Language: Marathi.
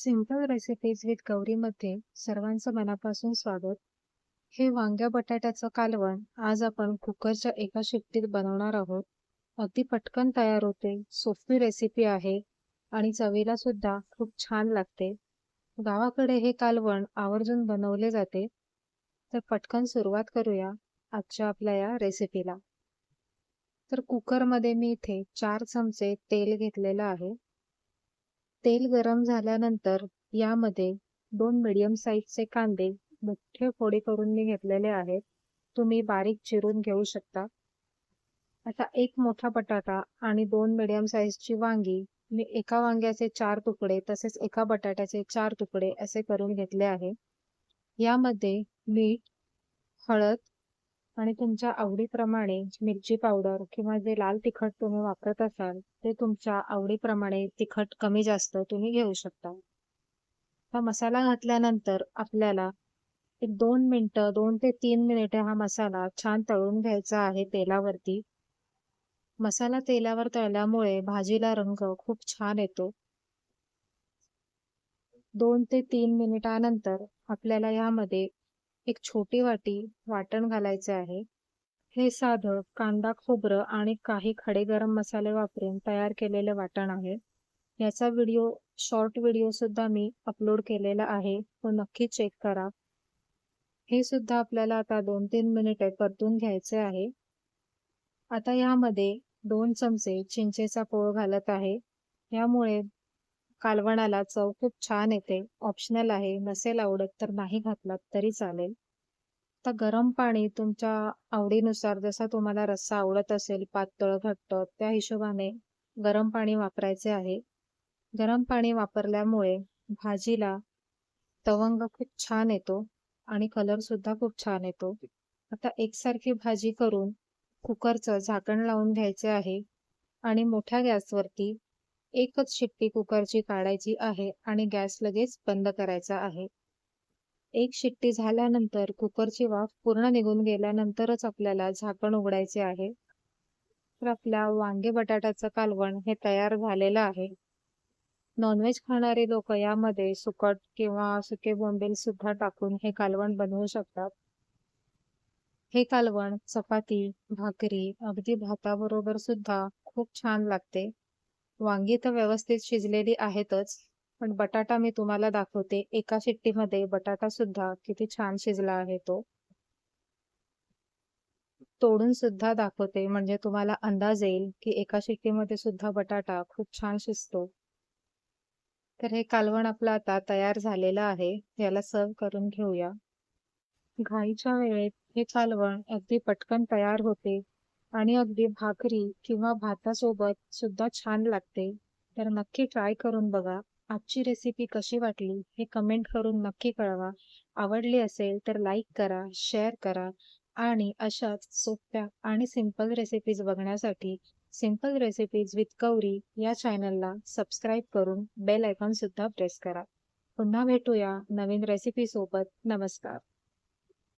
सिंपल रेसिपीज विथ गौरीमध्ये सर्वांचं मनापासून स्वागत. हे वांग्या बटाट्याचं कालवण आज आपण कुकरच्या एका शिट्टीत बनवणार आहोत. अगदी पटकन तयार होते सोपी रेसिपी आहे आणि चवीला सुद्धा खूप छान लागते. गावाकडे हे कालवण आवर्जून बनवले जाते. तर पटकन सुरुवात करूया आजच्या आपल्या या रेसिपीला तर कुकरमध्ये मी इथे चार चमचे तेल घेतलेलं आहे. तेल गरम झाल्यानंतर यामध्ये दोन मीडियम साईजचे कांदे मोठे फोडी करून मी घेतलेले आहेत. तुम्ही बारीक चिरून घेऊ शकता. आता एक मोठा बटाटा आणि दोन मीडियम साईजची वांगी मी एका वांग्याचे चार तुकडे तसेच एका बटाट्याचे चार तुकडे असे करून घेतले आहे. यामध्ये मीठ हळद आणि तुमच्या आवडीप्रमाणे मिरची पावडर किंवा जे लाल तिखट तुम्ही वापरत असाल ते तुमच्या आवडीप्रमाणे तिखट कमी जास्त तुम्ही घेऊ शकता. हा मसाला घातल्यानंतर आपल्याला एक दोन मिनटं दोन ते तीन मिनिटे हा मसाला छान तळून घ्यायचा आहे तेलावरती. मसाला तेलावर तळल्यामुळे भाजीला रंग खूप छान येतो. दोन ते तीन मिनिटानंतर आपल्याला यामध्ये एक छोटी वाटी वाटण घालायचे आहे. हे साधं कांदा खोबरं आणि काही खडे गरम मसाले वापरून तयार केलेले वाटण आहे. याचा व्हिडिओ शॉर्ट व्हिडिओ सुद्धा मी अपलोड केलेला आहे. तो नक्की चेक करा. हे सुद्धा आपल्याला आता दोन तीन मिनिटे परतून घ्यायचे आहे. आता यामध्ये दोन चमचे चिंचेचा पोळ घालत आहे. यामुळे कालवणाला चव खूप छान येते. ऑप्शनल आहे. नसेल आवडत तर नाही घातलात तरी चालेल. आता गरम पाणी तुमच्या आवडीनुसार जसा तुम्हाला रस्सा आवडत असेल पातळ घट्ट त्या हिशोबाने गरम पाणी वापरायचे आहे. गरम पाणी वापरल्यामुळे भाजीला तवंग खूप छान येतो आणि कलर सुद्धा खूप छान येतो. आता एकसारखी भाजी करून कुकरचं झाकण लावून घ्यायचे आहे आणि मोठ्या गॅसवरती एकच शिट्टी कुकरची काढायची आहे आणि गॅस लगेच बंद करायचा आहे. एक शिट्टी झाल्यानंतर कुकरची वाफ पूर्ण निघून गेल्यानंतरच आपल्याला झाकण उघडायचे आहे. तर आपल्या वांगे बटाट्याचं कालवण हे तयार झालेलं आहे. नॉनव्हेज खाणारे लोक यामध्ये सुकट किंवा सुके बोंबील सुद्धा टाकून हे कालवण बनवू शकतात. हे कालवण चपाती भाकरी अगदी भाताबरोबर सुद्धा खूप छान लागते. वांगी तर व्यवस्थित शिजलेली आहेतच पण बटाटा मी तुम्हाला दाखवते. एका शिट्टीमध्ये बटाटा सुद्धा किती छान शिजला आहे तो. तोडून सुद्धा दाखवते म्हणजे तुम्हाला अंदाज येईल की एका शिट्टीमध्ये सुद्धा बटाटा खूप छान शिजतो. तर हे कालवण आपलं आता तयार झालेलं आहे याला सर्व करून घेऊया. घाईच्या वेळेत हे कालवण अगदी पटकन तयार होते. आणि अगदी भाकरी किंवा भातासोबत सुद्धा छान लागते. तर नक्की ट्राय करून बघा. आजची रेसिपी कशी वाटली हे कमेंट करून नक्की कळवा. आवडली असेल तर लाईक करा शेअर करा आणि अशाच सोप्या आणि सिंपल रेसिपीज बघण्यासाठी सिंपल रेसिपीज विथ कौरी या चॅनलला सबस्क्राईब करून बेल आयकॉन सुद्धा प्रेस करा. पुन्हा भेटूया नवीन रेसिपी सोबत. नमस्कार.